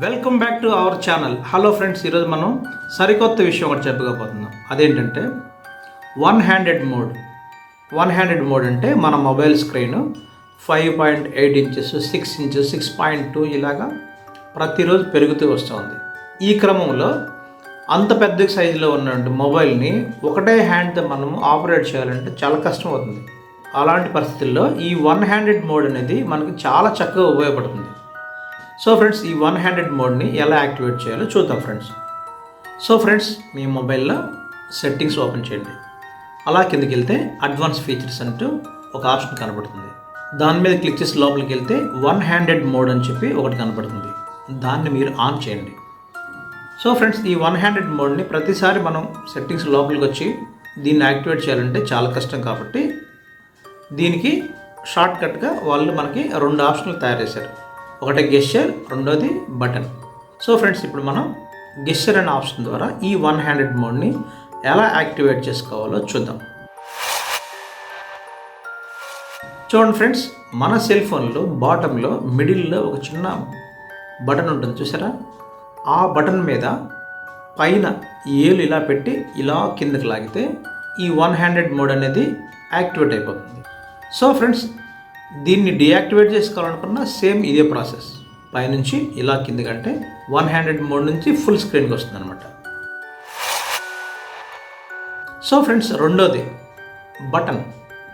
Welcome back to our channel hello friends ఈరోజు మనం సరికొత్త విషయం ఒకటి చెప్పకపోతున్నాం. అదేంటంటే one handed mode one handed mode అంటే మన mobile screen five point eight inches six inches six point two ఇలాగా ప్రతిరోజు పెరుగుతూ వస్తుంది ఈ క్రమంలో అంత పెద్ద సైజులో ఉన్న మొబైల్ని ఒకటే హ్యాండ్తో మనము ఆపరేట్ చేయాలంటే చాలా కష్టం అవుతుంది. అలాంటి పరిస్థితుల్లో ఈ వన్ హ్యాండెడ్ మోడ్ అనేది మనకి చాలా చక్కగా ఉపయోగపడుతుంది. సో ఫ్రెండ్స్ ఈ వన్ హ్యాండెడ్ మోడ్ని ఎలా యాక్టివేట్ చేయాలో చూద్దాం ఫ్రెండ్స్ సో ఫ్రెండ్స్ మీ మొబైల్లో సెట్టింగ్స్ ఓపెన్ చేయండి. అలా కిందకి వెళ్తే అడ్వాన్స్ ఫీచర్స్ అంటూ ఒక ఆప్షన్ కనబడుతుంది. దాని మీద క్లిక్ చేసి లోపలికి వెళ్తే వన్ హ్యాండెడ్ మోడ్ అని చెప్పి ఒకటి కనబడుతుంది. దాన్ని మీరు ఆన్ చేయండి. సో ఫ్రెండ్స్ ఈ వన్ హ్యాండెడ్ మోడ్ని ప్రతిసారి మనం సెట్టింగ్స్ లోపలికి వచ్చి దీన్ని యాక్టివేట్ చేయాలంటే చాలా కష్టం కాబట్టి దీనికి షార్ట్కట్గా వాళ్ళు మనకి రెండు ఆప్షన్లు తయారు చేశారు. ఒకటి గెస్చర్ రెండోది బటన్ సో ఫ్రెండ్స్ ఇప్పుడు మనం గెస్చర్ అనే ఆప్షన్ ద్వారా ఈ వన్ హ్యాండెడ్ మోడ్ని ఎలా యాక్టివేట్ చేసుకోవాలో చూద్దాం. చూడండి ఫ్రెండ్స్ మన సెల్ ఫోన్లో బాటంలో మిడిల్లో ఒక చిన్న బటన్ ఉంటుంది చూసారా? ఆ బటన్ మీద పైన ఏలు ఇలా పెట్టి ఇలా కిందకి లాగితే ఈ వన్ హ్యాండెడ్ మోడ్ అనేది యాక్టివేట్ అయిపోతుంది. సో ఫ్రెండ్స్ దీన్ని డియాక్టివేట్ చేసుకోవాలనుకున్నా సేమ్ ఇదే ప్రాసెస్ పైనుంచి ఇలా కిందకంటే వన్ హ్యాండెడ్ మోడ్ నుంచి ఫుల్ స్క్రీన్కి వస్తుంది అనమాట సో ఫ్రెండ్స్ రెండోది బటన్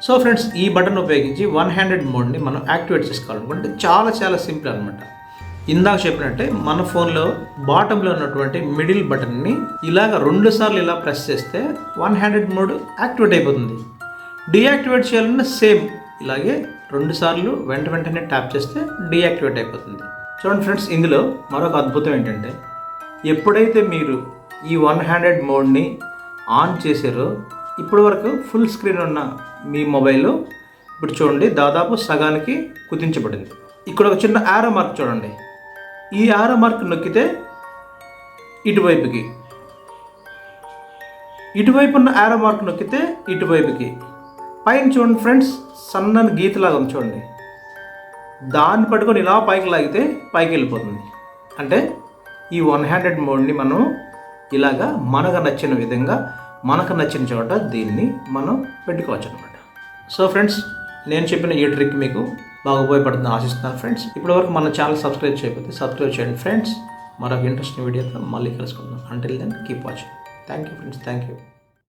సో ఫ్రెండ్స్ ఈ బటన్ ఉపయోగించి వన్ హ్యాండెడ్ మోడ్ని మనం యాక్టివేట్ చేసుకోవాలనుకుంటే చాలా చాలా సింపుల్ అనమాట ఇందాక చెప్పినట్టే మన ఫోన్లో బాటంలో ఉన్నటువంటి మిడిల్ బటన్ని ఇలాగ రెండు సార్లు ఇలా ప్రెస్ చేస్తే వన్ హ్యాండెడ్ మోడ్ యాక్టివేట్ అయిపోతుంది. డియాక్టివేట్ చేయాలన్నా సేమ్ ఇలాగే రెండుసార్లు వెంట వెంటనే ట్యాప్ చేస్తే డీయాక్టివేట్ అయిపోతుంది. చూడండి ఫ్రెండ్స్ ఇందులో మరొక అద్భుతం ఏంటంటే ఎప్పుడైతే మీరు ఈ వన్ హ్యాండెడ్ మోడ్ని ఆన్ చేశారో ఇప్పటి వరకు ఫుల్ స్క్రీన్ ఉన్న మీ మొబైల్లో ఇప్పుడు చూడండి దాదాపు సగానికి కుదించబడింది. ఇక్కడ ఒక చిన్న ఆరో మార్క్ చూడండి. ఈ ఆరో మార్క్ నొక్కితే ఇటువైపుకి. ఇటువైపు ఉన్న ఆరో మార్క్ నొక్కితే ఇటువైపుకి. పైన చూడండి ఫ్రెండ్స్ సన్నని గీతలాగా ఉంది చూడండి. దాన్ని పట్టుకొని ఇలా పైకి లాగితే పైకి వెళ్ళిపోతుంది. అంటే ఈ వన్ హ్యాండెడ్ మోడ్ని మనం ఇలాగా మనకు నచ్చిన విధంగా మనకు నచ్చిన చోట దీన్ని మనం పెట్టుకోవచ్చు అనమాట సో ఫ్రెండ్స్ నేను చెప్పిన ఈ ట్రిక్ మీకు బాగా ఉపయోగపడుతుందని ఆశిస్తున్నాను ఫ్రెండ్స్ ఇప్పటి వరకు మన ఛానల్ సబ్స్క్రైబ్ చేయకపోతే సబ్స్క్రైబ్ చేయండి ఫ్రెండ్స్ మరొక ఇంట్రెస్టింగ్ వీడియోతో మళ్ళీ కలుసుకుందాం. Until then keep watching thank you friends thank you